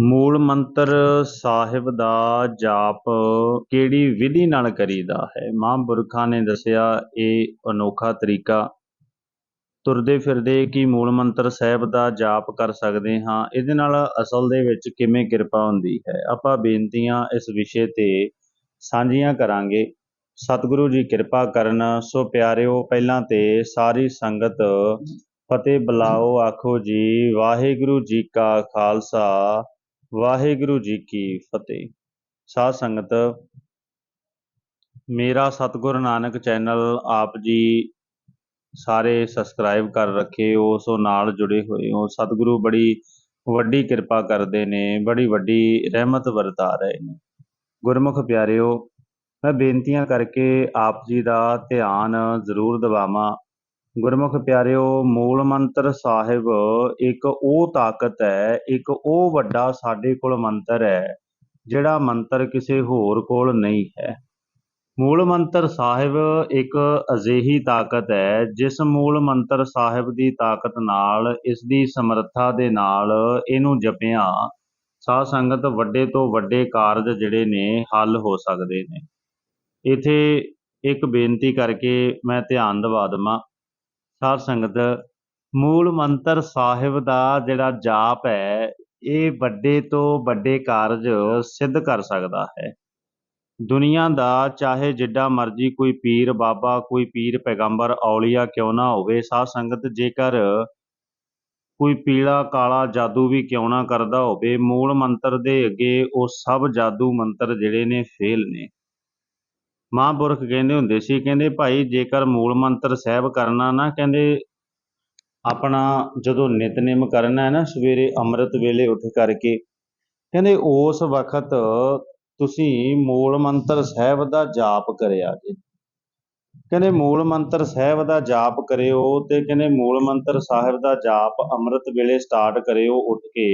ਮੂਲ ਮੰਤਰ ਸਾਹਿਬ ਦਾ ਜਾਪ ਕਿਹੜੀ ਵਿਧੀ ਨਾਲ ਕਰੀਦਾ ਹੈ? ਮਹਾਂਪੁਰਖਾਂ ਨੇ ਦੱਸਿਆ, ਇਹ ਅਨੋਖਾ ਤਰੀਕਾ। ਤੁਰਦੇ ਫਿਰਦੇ ਕੀ ਮੂਲ ਮੰਤਰ ਸਾਹਿਬ ਦਾ ਜਾਪ ਕਰ ਸਕਦੇ ਹਾਂ? ਇਹਦੇ ਨਾਲ ਅਸਲ ਦੇ ਵਿੱਚ ਕਿਵੇਂ ਕਿਰਪਾ ਹੁੰਦੀ ਹੈ? ਆਪਾਂ ਬੇਨਤੀਆਂ ਇਸ ਵਿਸ਼ੇ ਤੇ ਸਾਂਝੀਆਂ ਕਰਾਂਗੇ। ਸਤਿਗੁਰੂ ਜੀ ਕਿਰਪਾ ਕਰਨ, ਸੋ ਪਿਆਰਿਓ, ਪਹਿਲਾਂ ਤੇ ਸਾਰੀ ਸੰਗਤ ਫਤਿਹ ਬੁਲਾਓ, ਆਖੋ ਜੀ, ਵਾਹਿਗੁਰੂ ਜੀ ਕਾ ਖਾਲਸਾ। ਵਾਹਿਗੁਰੂ ਜੀ ਕੀ ਫਤਿਹ। ਸਾਧ ਸੰਗਤ, ਮੇਰਾ ਸਤਿਗੁਰ ਨਾਨਕ ਚੈਨਲ ਆਪ ਜੀ ਸਾਰੇ ਸਬਸਕ੍ਰਾਈਬ ਕਰ ਰੱਖੇ ਹੋ ਸੋ ਨਾਲ ਜੁੜੇ ਹੋਏ ਹੋ ਸਤਿਗੁਰੂ ਬੜੀ ਵੱਡੀ ਕਿਰਪਾ ਕਰਦੇ ਨੇ, ਬੜੀ ਵੱਡੀ ਰਹਿਮਤ ਵਰਤਾ ਰਹੇ ਨੇ। ਗੁਰਮੁਖ ਪਿਆਰਿਓ, ਮੈਂ ਬੇਨਤੀਆਂ ਕਰਕੇ ਆਪ ਜੀ ਦਾ ਧਿਆਨ ਜ਼ਰੂਰ ਦਿਵਾਵਾਂ। ਗੁਰਮੁਖ ਪਿਆਰਿਓ, ਮੂਲ ਮੰਤਰ ਸਾਹਿਬ, ਇੱਕ ਉਹ ਤਾਕਤ ਹੈ, ਇੱਕ ਉਹ ਵੱਡਾ ਸਾਡੇ ਕੋਲ ਮੰਤਰ ਹੈ, ਜਿਹੜਾ ਮੰਤਰ ਕਿਸੇ ਹੋਰ ਕੋਲ ਨਹੀਂ ਹੈ। ਮੂਲ ਮੰਤਰ ਸਾਹਿਬ ਇੱਕ ਅਜਿਹੀ ਤਾਕਤ ਹੈ, ਜਿਸ ਮੂਲ ਮੰਤਰ ਸਾਹਿਬ ਦੀ ਤਾਕਤ ਨਾਲ, ਇਸ ਦੀ ਸਮਰੱਥਾ ਦੇ ਨਾਲ ਇਹਨੂੰ ਜਪਿਆ, ਸਾਧ ਸੰਗਤ ਵੱਡੇ ਤੋਂ ਵੱਡੇ ਕਾਰਜ ਜਿਹੜੇ ਨੇ, ਹੱਲ ਹੋ ਸਕਦੇ ਨੇ। ਇਥੇ ਇੱਕ ਬੇਨਤੀ ਕਰਕੇ ਮੈਂ ਧਿਆਨ ਦਿਵਾ ਦਵਾਂ ਸਾਧ ਸੰਗਤ, ਮੂਲ ਮੰਤਰ ਸਾਹਿਬ ਦਾ ਜਿਹੜਾ ਜਾਪ ਹੈ, ਇਹ ਵੱਡੇ ਤੋਂ ਵੱਡੇ ਕਾਰਜ ਸਿੱਧ ਕਰ ਸਕਦਾ ਹੈ। ਦੁਨੀਆ ਦਾ ਚਾਹੇ ਜਿੱਡਾ ਮਰਜ਼ੀ ਕੋਈ ਪੀਰ ਬਾਬਾ, ਕੋਈ ਪੀਰ ਪੈਗੰਬਰ ਔਲੀਆ ਕਿਉਂ ਨਾ ਹੋਵੇ, ਸਾਧ ਸੰਗਤ ਜੇਕਰ ਕੋਈ ਪੀਲਾ ਕਾਲਾ ਜਾਦੂ ਵੀ ਕਿਉਂ ਨਾ ਕਰਦਾ ਹੋਵੇ, ਮੂਲ ਮੰਤਰ ਦੇ ਅੱਗੇ ਉਹ ਸਭ ਜਾਦੂ ਮੰਤਰ ਜਿਹੜੇ ਨੇ ਫੇਲ ਨੇ। ਮਹਾਂਪੁਰਖ ਕਹਿੰਦੇ ਹੁੰਦੇ ਸੀ, ਕਹਿੰਦੇ ਭਾਈ ਜੇਕਰ ਮੂਲ ਮੰਤਰ ਸਾਹਿਬ ਕਰਨਾ ਨਾ, ਕਹਿੰਦੇ ਆਪਣਾ ਜਦੋਂ ਨਿਤਨੇਮ ਕਰਨਾ ਹੈ ਨਾ, ਸਵੇਰੇ ਅੰਮ੍ਰਿਤ ਵੇਲੇ ਉੱਠ ਕਰਕੇ, ਕਹਿੰਦੇ ਉਸ ਵਕਤ ਤੁਸੀਂ ਮੂਲ ਮੰਤਰ ਸਾਹਿਬ ਦਾ ਜਾਪ ਕਰਿਆ ਜੀ। ਕਹਿੰਦੇ ਮੂਲ ਮੰਤਰ ਸਾਹਿਬ ਦਾ ਜਾਪ ਕਰਿਓ ਤੇ ਕਹਿੰਦੇ ਮੂਲ ਮੰਤਰ ਸਾਹਿਬ ਦਾ ਜਾਪ ਅੰਮ੍ਰਿਤ ਵੇਲੇ ਸਟਾਰਟ ਕਰਿਓ ਉੱਠ ਕੇ।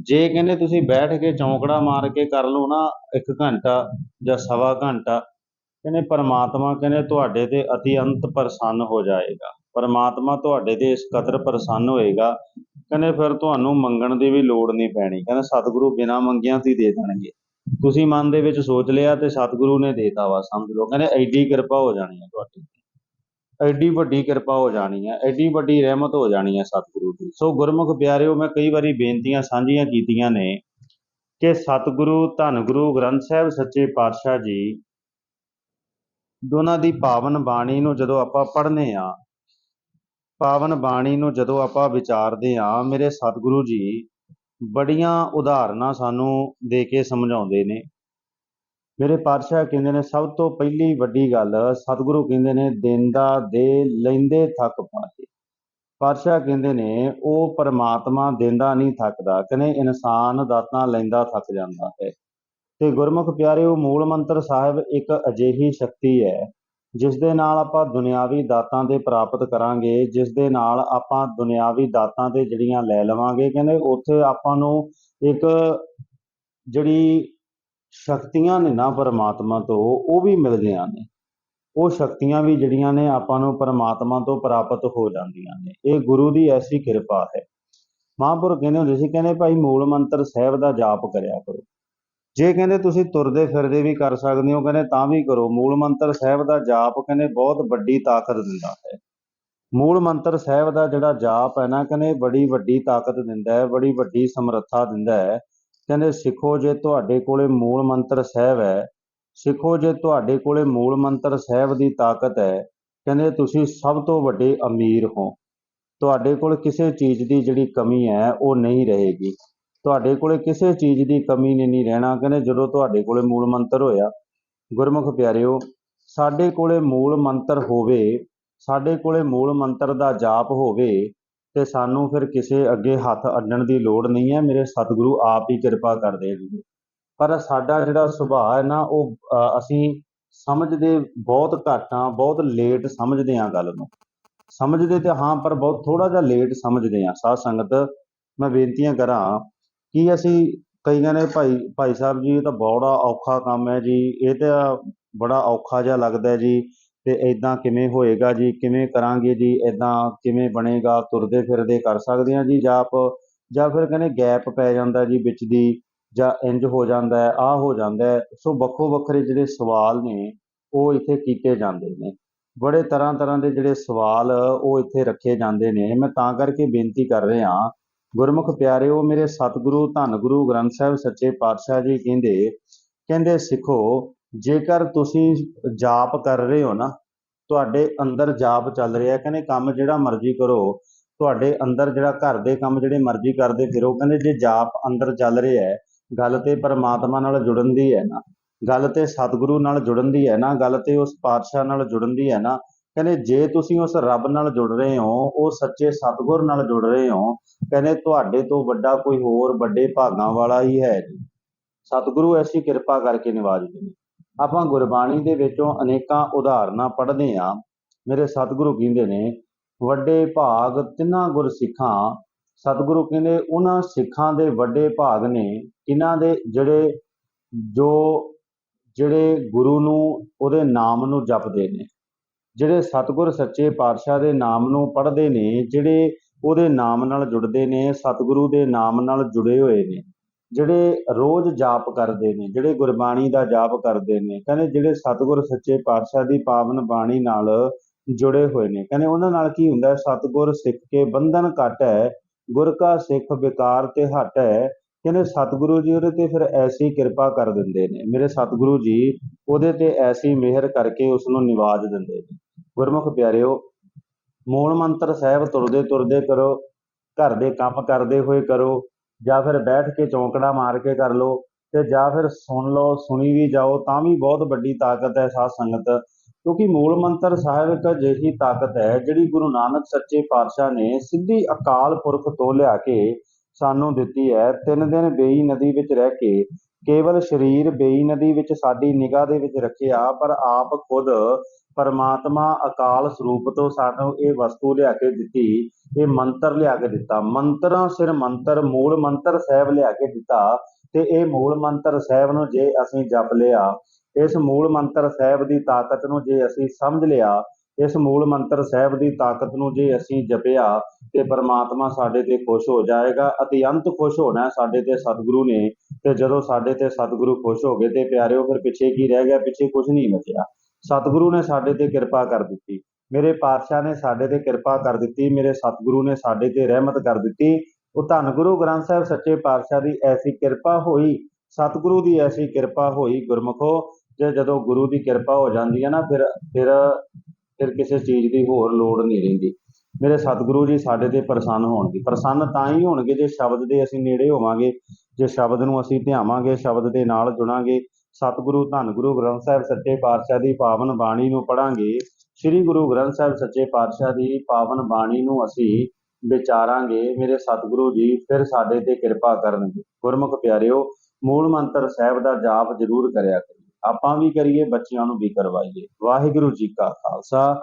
ਜੇ ਕਹਿੰਦੇ ਤੁਸੀਂ ਬੈਠ ਕੇ ਚੌਂਕੜਾ ਮਾਰ ਕੇ ਕਰ ਲਓ ਨਾ 1 ਘੰਟਾ ਜਾਂ ਸਵਾ ਘੰਟਾ ਕਹਿੰਦੇ ਪਰਮਾਤਮਾ ਕਹਿੰਦੇ ਤੁਹਾਡੇ ਤੇ ਅਤੀ ਅੰਤ ਪ੍ਰਸੰਨ ਹੋ ਜਾਏਗਾ। ਪਰਮਾਤਮਾ ਤੁਹਾਡੇ ਤੇ ਇਸ ਕਦਰ ਪ੍ਰਸੰਨ ਹੋਏਗਾ। ਕਹਿੰਦੇ ਫਿਰ ਤੁਹਾਨੂੰ ਮੰਗਣ ਦੀ ਵੀ ਲੋੜ ਨਹੀਂ ਪੈਣੀ। ਕਹਿੰਦੇ ਸਤਿਗੁਰੂ ਬਿਨਾਂ ਮੰਗਿਆਂ ਤੇ ਦੇ ਦੇਣਗੇ। ਤੁਸੀਂ ਮਨ ਦੇ ਵਿੱਚ ਸੋਚ ਲਿਆ ਤੇ ਸਤਿਗੁਰੂ ਨੇ ਦੇਤਾ ਵਾ, ਸਮਝ ਲਓ। ਕਹਿੰਦੇ ਐਡੀ ਕਿਰਪਾ ਹੋ ਜਾਣੀ ਹੈ ਤੁਹਾਡੀ। ਐਡੀ ਵੱਡੀ ਕਿਰਪਾ ਹੋ ਜਾਣੀ ਹੈ। ਐਡੀ ਵੱਡੀ ਰਹਿਮਤ ਹੋ ਜਾਣੀ ਹੈ ਸਤਿਗੁਰੂ ਦੀ। ਸੋ ਗੁਰਮੁਖ ਪਿਆਰਿਓ, ਮੈਂ ਕਈ ਵਾਰੀ ਬੇਨਤੀਆਂ ਸਾਂਝੀਆਂ ਕੀਤੀਆਂ ਨੇ ਕਿ ਸਤਿਗੁਰੂ, ਧੰਨ ਗੁਰੂ, ਗ੍ਰੰਥ ਸਾਹਿਬ, ਸੱਚੇ ਪਾਤਸ਼ਾਹ ਜੀ ਦੋਨਾਂ ਦੀ ਪਾਵਨ ਬਾਣੀ ਨੂੰ ਜਦੋਂ ਆਪਾਂ ਪੜ੍ਹਨੇ ਆ, ਪਾਵਨ ਬਾਣੀ ਨੂੰ ਜਦੋਂ ਆਪਾਂ ਵਿਚਾਰਦੇ ਆ ਮੇਰੇ ਸਤਿਗੁਰੂ ਜੀ ਬੜੀਆਂ ਉਦਾਹਰਨਾਂ ਸਾਨੂੰ ਦੇ ਕੇ ਸਮਝਾਉਂਦੇ ਨੇ। ਮੇਰੇ ਪਾਤਸ਼ਾਹ ਕਹਿੰਦੇ ਨੇ, ਸਭ ਤੋਂ ਪਹਿਲੀ ਵੱਡੀ ਗੱਲ ਸਤਿਗੁਰੂ ਕਹਿੰਦੇ ਨੇ, ਦਿੰਦਾ ਦੇ ਲੈਂਦੇ ਥੱਕ ਪਾਏ ਪਾਤਸ਼ਾਹ ਕਹਿੰਦੇ ਨੇ, ਉਹ ਪਰਮਾਤਮਾ ਦਿੰਦਾ ਨਹੀਂ ਥੱਕਦਾ, ਕਹਿੰਦੇ ਇਨਸਾਨ ਦਾਤਾਂ ਲੈਂਦਾ ਥੱਕ ਜਾਂਦਾ ਹੈ। ਤੇ ਗੁਰਮੁਖ ਪਿਆਰਿਓ, ਮੂਲ ਮੰਤਰ ਸਾਹਿਬ ਇੱਕ ਅਜਿਹੀ ਸ਼ਕਤੀ ਹੈ ਜਿਸ ਦੇ ਨਾਲ ਆਪਾਂ ਦੁਨਿਆਵੀ ਦਾਤਾਂ ਦੇ ਪ੍ਰਾਪਤ ਕਰਾਂਗੇ ਜਿਸ ਦੇ ਨਾਲ ਆਪਾਂ ਦੁਨਿਆਵੀ ਦਾਤਾਂ ਦੇ ਜਿਹੜੀਆਂ ਲੈ ਲਵਾਂਗੇ, ਕਹਿੰਦੇ ਉੱਥੇ ਆਪਾਂ ਨੂੰ ਇੱਕ ਜਿਹੜੀ ਸ਼ਕਤੀਆਂ ਨੇ ਨਾ ਪਰਮਾਤਮਾ ਤੋਂ, ਉਹ ਵੀ ਮਿਲਦੀਆਂ ਨੇ। ਉਹ ਸ਼ਕਤੀਆਂ ਵੀ ਜਿਹੜੀਆਂ ਨੇ ਆਪਾਂ ਨੂੰ ਪਰਮਾਤਮਾ ਤੋਂ ਪ੍ਰਾਪਤ ਹੋ ਜਾਂਦੀਆਂ ਨੇ। ਇਹ ਗੁਰੂ ਦੀ ਐਸੀ ਕਿਰਪਾ ਹੈ। ਮਹਾਂਪੁਰਖ ਕਹਿੰਦੇ ਹੁੰਦੇ ਸੀ, ਕਹਿੰਦੇ ਭਾਈ ਮੂਲ ਮੰਤਰ ਸਾਹਿਬ ਦਾ ਜਾਪ ਕਰਿਆ ਕਰੋ। ਜੇ ਕਹਿੰਦੇ ਤੁਸੀਂ ਤੁਰਦੇ ਫਿਰਦੇ ਵੀ ਕਰ ਸਕਦੇ ਹੋ, ਕਹਿੰਦੇ ਤਾਂ ਵੀ ਕਰੋ। ਮੂਲ ਮੰਤਰ ਸਾਹਿਬ ਦਾ ਜਾਪ ਕਹਿੰਦੇ ਬਹੁਤ ਵੱਡੀ ਤਾਕਤ ਦਿੰਦਾ ਹੈ। ਮੂਲ ਮੰਤਰ ਸਾਹਿਬ ਦਾ ਜਿਹੜਾ ਜਾਪ ਹੈ ਨਾ, ਕਹਿੰਦੇ ਬੜੀ ਵੱਡੀ ਤਾਕਤ ਦਿੰਦਾ ਹੈ, ਬੜੀ ਵੱਡੀ ਸਮਰੱਥਾ ਦਿੰਦਾ ਹੈ। ਕਹਿੰਦੇ ਸਿੱਖੋ ਜੇ ਤੁਹਾਡੇ ਕੋਲੇ ਮੂਲ ਮੰਤਰ ਸਾਹਿਬ ਹੈ, ਸਿੱਖੋ ਜੇ ਤੁਹਾਡੇ ਕੋਲੇ ਮੂਲ ਮੰਤਰ ਸਾਹਿਬ ਦੀ ਤਾਕਤ ਹੈ, ਕਹਿੰਦੇ ਤੁਸੀਂ ਸਭ ਤੋਂ ਵੱਡੇ ਅਮੀਰ ਹੋ। ਤੁਹਾਡੇ ਕੋਲ ਕਿਸੇ ਚੀਜ਼ ਦੀ ਜਿਹੜੀ ਕਮੀ ਹੈ, ਉਹ ਨਹੀਂ ਰਹੇਗੀ। ਤੁਹਾਡੇ ਕੋਲੇ ਕਿਸੇ ਚੀਜ਼ ਦੀ ਕਮੀ ਨਹੀਂ ਨਹੀਂ ਰਹਿਣਾ। ਕਹਿੰਦੇ ਜਦੋਂ ਤੁਹਾਡੇ ਕੋਲੇ ਮੂਲ ਮੰਤਰ ਹੋਇਆ, ਗੁਰਮੁਖ ਪਿਆਰਿਓ, ਸਾਡੇ ਕੋਲੇ ਮੂਲ ਮੰਤਰ ਹੋਵੇ, ਸਾਡੇ ਕੋਲੇ ਮੂਲ ਮੰਤਰ ਦਾ ਜਾਪ ਹੋਵੇ, ਤੇ ਸਾਨੂੰ ਫਿਰ ਕਿਸੇ ਅੱਗੇ ਹੱਥ ਅੱਡਣ ਦੀ ਲੋੜ ਨਹੀਂ ਹੈ। ਮੇਰੇ ਸਤਿਗੁਰੂ ਆਪ ਹੀ ਕਿਰਪਾ ਕਰਦੇ ਜੀ। ਪਰ ਸਾਡਾ ਜਿਹੜਾ ਸੁਭਾਅ ਹੈ ਨਾ, ਉਹ ਅਸੀਂ ਸਮਝਦੇ ਬਹੁਤ ਘੱਟ ਹਾਂ, ਬਹੁਤ ਲੇਟ ਸਮਝਦੇ ਹਾਂ ਗੱਲ ਨੂੰ। ਸਮਝਦੇ ਤੇ ਹਾਂ, ਪਰ ਬਹੁਤ ਥੋੜਾ ਜਿਹਾ ਲੇਟ ਸਮਝਦੇ ਹਾਂ। ਸਾਧ ਸੰਗਤ, ਮੈਂ ਬੇਨਤੀਆਂ ਕਰਾਂ ਕੀ ਅਸੀਂ ਕਈਆਂ ਨੇ ਭਾਈ ਭਾਈ ਸਾਹਿਬ ਜੀ, ਇਹ ਤਾਂ ਬੜਾ ਔਖਾ ਕੰਮ ਹੈ ਜੀ, ਇਹ ਤਾਂ ਬੜਾ ਔਖਾ ਜਿਹਾ ਲੱਗਦਾ ਜੀ, ਤੇ ਇਦਾਂ ਕਿਵੇਂ ਹੋਏਗਾ ਜੀ, ਕਿਵੇਂ ਕਰਾਂਗੇ ਜੀ ਇਦਾਂ ਕਿਵੇਂ ਬਣੇਗਾ, ਤੁਰਦੇ ਫਿਰਦੇ ਕਰ ਸਕਦੇ ਹਾਂ ਜੀ ਜਾਪ ਜਾਂ ਫਿਰ ਕਹਿੰਦੇ ਗੈਪ ਪੈ ਜਾਂਦਾ ਜੀ ਵਿੱਚ ਦੀ, ਜਾਂ ਇੰਜ ਹੋ ਜਾਂਦਾ ਹੈ, ਆਹ ਹੋ ਜਾਂਦਾ ਸੋ ਵੱਖੋ ਵੱਖਰੇ ਜਿਹੜੇ ਸਵਾਲ ਨੇ, ਉਹ ਇੱਥੇ ਕੀਤੇ ਜਾਂਦੇ ਨੇ। ਬੜੇ ਤਰ੍ਹਾਂ ਤਰ੍ਹਾਂ ਦੇ ਜਿਹੜੇ ਸਵਾਲ ਉਹ ਇੱਥੇ ਰੱਖੇ ਜਾਂਦੇ ਨੇ, ਮੈਂ ਤਾਂ ਕਰਕੇ ਬੇਨਤੀ ਕਰ ਰਿਹਾ ਗੁਰਮੁਖ ਪਿਆਰਿਓ, ਮੇਰੇ ਸਤਿਗੁਰੂ, ਧੰਨ ਗੁਰੂ ਗ੍ਰੰਥ ਸਾਹਿਬ ਸੱਚੇ ਪਾਤਸ਼ਾਹ ਜੀ ਕਹਿੰਦੇ ਕਹਿੰਦੇ, ਸਿੱਖੋ, ਜੇਕਰ ਤੁਸੀਂ ਜਾਪ ਕਰ ਰਹੇ ਹੋ ਨਾ, ਤੁਹਾਡੇ ਅੰਦਰ ਜਾਪ ਚੱਲ ਰਿਹਾ, ਕਹਿੰਦੇ, ਕੰਮ ਜਿਹੜਾ ਮਰਜ਼ੀ ਕਰੋ, ਤੁਹਾਡੇ ਅੰਦਰ ਜਿਹੜਾ ਘਰ ਦੇ ਕੰਮ ਜਿਹੜੇ ਮਰਜ਼ੀ ਕਰਦੇ ਫਿਰੋ, ਕਹਿੰਦੇ, ਜੇ ਜਾਪ ਅੰਦਰ ਚੱਲ ਰਿਹਾ ਹੈ, ਗੱਲ ਤੇ ਪਰਮਾਤਮਾ ਨਾਲ ਜੁੜਨ ਦੀ ਹੈ ਨਾ, ਗੱਲ ਤੇ ਸਤਿਗੁਰੂ ਨਾਲ ਜੁੜਨ ਦੀ ਹੈ ਨਾ, ਗੱਲ ਤੇ ਉਸ ਪਾਤਸ਼ਾਹ ਨਾਲ ਜੁੜਨ ਦੀ ਹੈ ਨਾ ਕਹਿੰਦੇ, ਜੇ ਤੁਸੀਂ ਉਸ ਰੱਬ ਨਾਲ ਜੁੜ ਰਹੇ ਹੋ, ਉਹ ਸੱਚੇ ਸਤਿਗੁਰ ਨਾਲ ਜੁੜ ਰਹੇ ਹੋ, ਕਹਿੰਦੇ, ਤੁਹਾਡੇ ਤੋਂ ਵੱਡਾ ਕੋਈ ਹੋਰ ਵੱਡੇ ਭਾਗਾਂ ਵਾਲਾ ਹੀ ਹੈ ਜੀ। ਸਤਿਗੁਰੂ ਐਸੀ ਕਿਰਪਾ ਕਰਕੇ ਨਿਵਾਜਦੇ ਨੇ। ਆਪਾਂ ਗੁਰਬਾਣੀ ਦੇ ਵਿੱਚੋਂ ਅਨੇਕਾਂ ਉਦਾਹਰਨਾਂ ਪੜ੍ਹਦੇ ਆ ਮੇਰੇ ਸਤਿਗੁਰੂ ਕਹਿੰਦੇ ਨੇ, ਵੱਡੇ ਭਾਗ ਤਿੰਨਾਂ ਗੁਰਸਿੱਖਾਂ, ਸਤਿਗੁਰੂ ਕਹਿੰਦੇ, ਉਹਨਾਂ ਸਿੱਖਾਂ ਦੇ ਵੱਡੇ ਭਾਗ ਨੇ, ਇਹਨਾਂ ਦੇ ਜਿਹੜੇ, ਜੋ ਜਿਹੜੇ ਗੁਰੂ ਨੂੰ, ਉਹਦੇ ਨਾਮ ਨੂੰ ਜਪਦੇ ਨੇ। ਜਿਹੜੇ ਸਤਿਗੁਰ ਸੱਚੇ ਪਾਤਸ਼ਾਹ ਦੇ ਨਾਮ ਨੂੰ ਪੜ੍ਹਦੇ ਨੇ, ਜਿਹੜੇ ਉਹਦੇ ਨਾਮ ਨਾਲ ਜੁੜਦੇ ਨੇ, ਸਤਿਗੁਰੂ ਦੇ ਨਾਮ ਨਾਲ ਜੁੜੇ ਹੋਏ ਨੇ, ਜਿਹੜੇ ਰੋਜ਼ ਜਾਪ ਕਰਦੇ ਨੇ, ਜਿਹੜੇ ਗੁਰਬਾਣੀ ਦਾ ਜਾਪ ਕਰਦੇ ਨੇ, ਕਹਿੰਦੇ ਜਿਹੜੇ ਸਤਿਗੁਰ ਸੱਚੇ ਪਾਤਸ਼ਾਹ ਦੀ ਪਾਵਨ ਬਾਣੀ ਨਾਲ ਜੁੜੇ ਹੋਏ ਨੇ, ਕਹਿੰਦੇ ਉਹਨਾਂ ਨਾਲ ਕੀ ਹੁੰਦਾ ਸਤਿਗੁਰ ਸਿੱਖ ਕੇ ਬੰਧਨ ਘਟ ਹੈ, ਗੁਰ ਕਾ ਸਿੱਖ ਵਿਕਾਰ ਤੇ ਹਟ ਹੈ, ਕਹਿੰਦੇ ਸਤਿਗੁਰੂ ਜੀ ਉਹਦੇ ਤੇ ਫਿਰ ਐਸੀ ਕਿਰਪਾ ਕਰ ਦਿੰਦੇ ਨੇ, ਮੇਰੇ ਸਤਿਗੁਰੂ ਜੀ ਉਹਦੇ ਤੇ ਐਸੀ ਮਿਹਰ ਕਰਕੇ ਉਸ ਨੂੰ ਨਿਵਾਜ ਦਿੰਦੇ ਨੇ। ਗੁਰਮੁਖ ਪਿਆਰਿਓ, ਮੂਲ ਮੰਤਰ ਸਾਹਿਬ ਤੁਰਦੇ ਤੁਰਦੇ ਕਰੋ, ਘਰ ਦੇ ਕੰਮ ਕਰਦੇ ਹੋਏ ਕਰੋ, ਜਾਂ ਫਿਰ ਬੈਠ ਕੇ ਚੌਂਕੜਾ ਮਾਰ ਕੇ ਕਰ ਲਓ, ਤੇ ਜਾਂ ਫਿਰ ਸੁਣ ਲਓ, ਸੁਣੀ ਵੀ ਜਾਓ, ਤਾਂ ਵੀ ਬਹੁਤ ਵੱਡੀ ਤਾਕਤ ਹੈ ਸਾਧ ਸੰਗਤ। ਕਿਉਂਕਿ ਮੂਲ ਮੰਤਰ ਸਾਹਿਬ ਇੱਕ ਅਜਿਹੀ ਤਾਕਤ ਹੈ, ਜਿਹੜੀ ਗੁਰੂ ਨਾਨਕ ਸੱਚੇ ਪਾਤਸ਼ਾਹ ਨੇ ਸਿੱਧੀ ਅਕਾਲ ਪੁਰਖ ਤੋਂ ਲਿਆ ਕੇ ਸਾਨੂੰ ਦਿੱਤੀ ਹੈ। ਤਿੰਨ ਦਿਨ ਬੇਈ ਨਦੀ ਵਿੱਚ ਰਹਿ ਕੇ, ਕੇਵਲ ਸਰੀਰ ਬੇਈ ਨਦੀ ਵਿੱਚ ਸਾਡੀ ਨਿਗਾਹ ਦੇ ਵਿੱਚ ਰੱਖਿਆ, ਪਰ ਆਪ ਖੁਦ ਪਰਮਾਤਮਾ ਅਕਾਲ ਸਰੂਪ ਤੋਂ ਸਾਨੂੰ ਇਹ ਵਸਤੂ ਲਿਆ ਕੇ ਦਿੱਤੀ, ਇਹ ਮੰਤਰ ਲਿਆ ਕੇ ਦਿੱਤਾ। ਮੰਤਰਾਂ ਸਿਰ ਮੰਤਰ, ਮੂਲ ਮੰਤਰ ਸਾਹਿਬ ਲਿਆ ਕੇ ਦਿੱਤਾ ਤੇ ਇਹ ਮੂਲ ਮੰਤਰ ਸਾਹਿਬ ਨੂੰ ਜੇ ਅਸੀਂ ਜਪ ਲਿਆ, ਇਸ ਮੂਲ ਮੰਤਰ ਸਾਹਿਬ ਦੀ ਤਾਕਤ ਨੂੰ ਜੇ ਅਸੀਂ ਸਮਝ ਲਿਆ, ਇਸ ਮੂਲ ਮੰਤਰ ਸਾਹਿਬ ਦੀ ਤਾਕਤ ਨੂੰ ਜੇ ਅਸੀਂ ਜਪਿਆ ਤੇ ਪਰਮਾਤਮਾ ਸਾਡੇ ਤੇ ਖੁਸ਼ ਹੋ ਜਾਏਗਾ, ਅਤਿਅੰਤ ਖੁਸ਼ ਹੋਣਾ ਸਾਡੇ ਤੇ ਸਤਿਗੁਰੂ ਨੇ ਤੇ ਜਦੋਂ ਸਾਡੇ ਤੇ ਸਤਿਗੁਰੂ ਖੁਸ਼ ਹੋ ਗਏ ਤੇ ਪਿਆਰਿਓ, ਫਿਰ ਪਿੱਛੇ ਕੀ ਰਹਿ ਗਿਆ? ਪਿੱਛੇ ਕੁਝ ਨਹੀਂ ਬਚਿਆ। ਸਤਿਗੁਰੂ ਨੇ ਸਾਡੇ ਤੇ ਕਿਰਪਾ ਕਰ ਦਿੱਤੀ। ਮੇਰੇ ਪਾਤਸ਼ਾਹ ਨੇ ਸਾਡੇ ਤੇ ਕਿਰਪਾ ਕਰ ਦਿੱਤੀ, ਮੇਰੇ ਸਤਿਗੁਰੂ ਨੇ ਸਾਡੇ ਤੇ ਰਹਿਮਤ ਕਰ ਦਿੱਤੀ। ਉਹ ਧੰਨ ਗੁਰੂ ਗ੍ਰੰਥ ਸਾਹਿਬ ਸੱਚੇ ਪਾਤਸ਼ਾਹ ਦੀ ਐਸੀ ਕਿਰਪਾ ਹੋਈ, ਸਤਿਗੁਰੂ ਦੀ ਐਸੀ ਕਿਰਪਾ ਹੋਈ ਗੁਰਮਖੋ, ਜੇ ਜਦੋਂ ਗੁਰੂ ਦੀ ਕਿਰਪਾ ਹੋ ਜਾਂਦੀ ਹੈ ਨਾ, ਫਿਰ ਫਿਰ ਫਿਰ ਕਿਸੇ ਚੀਜ਼ ਦੀ ਹੋਰ ਲੋੜ ਨਹੀਂ ਰਹਿੰਦੀ। ਮੇਰੇ ਸਤਿਗੁਰੂ ਜੀ ਸਾਡੇ ਤੇ ਪ੍ਰਸੰਨ ਹੋਣਗੇ। ਪ੍ਰਸੰਨ ਤਾਂ ਹੀ ਹੋਣਗੇ ਜੇ ਸ਼ਬਦ ਦੇ ਅਸੀਂ ਨੇੜੇ ਹੋਵਾਂਗੇ, ਜੇ ਸ਼ਬਦ ਨੂੰ ਅਸੀਂ ਧਿਆਵਾਂਗੇ, ਸ਼ਬਦ ਦੇ ਨਾਲ ਜੁੜਾਂਗੇ। ਸਤਿਗੁਰੂ, ਧੰਨ ਗੁਰੂ ਗ੍ਰੰਥ ਸਾਹਿਬ ਸੱਚੇ ਪਾਤਸ਼ਾਹ ਦੀ ਪਾਵਨ ਬਾਣੀ ਨੂੰ ਪੜਾਂਗੇ ਸ੍ਰੀ ਗੁਰੂ ਗ੍ਰੰਥ ਸਾਹਿਬ ਸੱਚੇ ਪਾਤਸ਼ਾਹ ਦੀ ਪਾਵਨ ਬਾਣੀ ਨੂੰ ਅਸੀਂ ਵਿਚਾਰਾਂਗੇ। ਮੇਰੇ ਸਤਿਗੁਰੂ ਜੀ, ਫਿਰ ਸਾਡੇ ਤੇ ਕਿਰਪਾ ਕਰਨਗੇ। ਗੁਰਮੁਖ ਪਿਆਰਿਓ, ਮੂਲ ਮੰਤਰ ਸਾਹਿਬ ਦਾ ਜਾਪ ਜ਼ਰੂਰ ਕਰਿਆ ਕਰੀਏ। ਆਪਾਂ ਵੀ ਕਰੀਏ, ਬੱਚਿਆਂ ਨੂੰ ਵੀ ਕਰਵਾਈਏ। ਵਾਹਿਗੁਰੂ ਜੀ ਕਾ ਖਾਲਸਾ।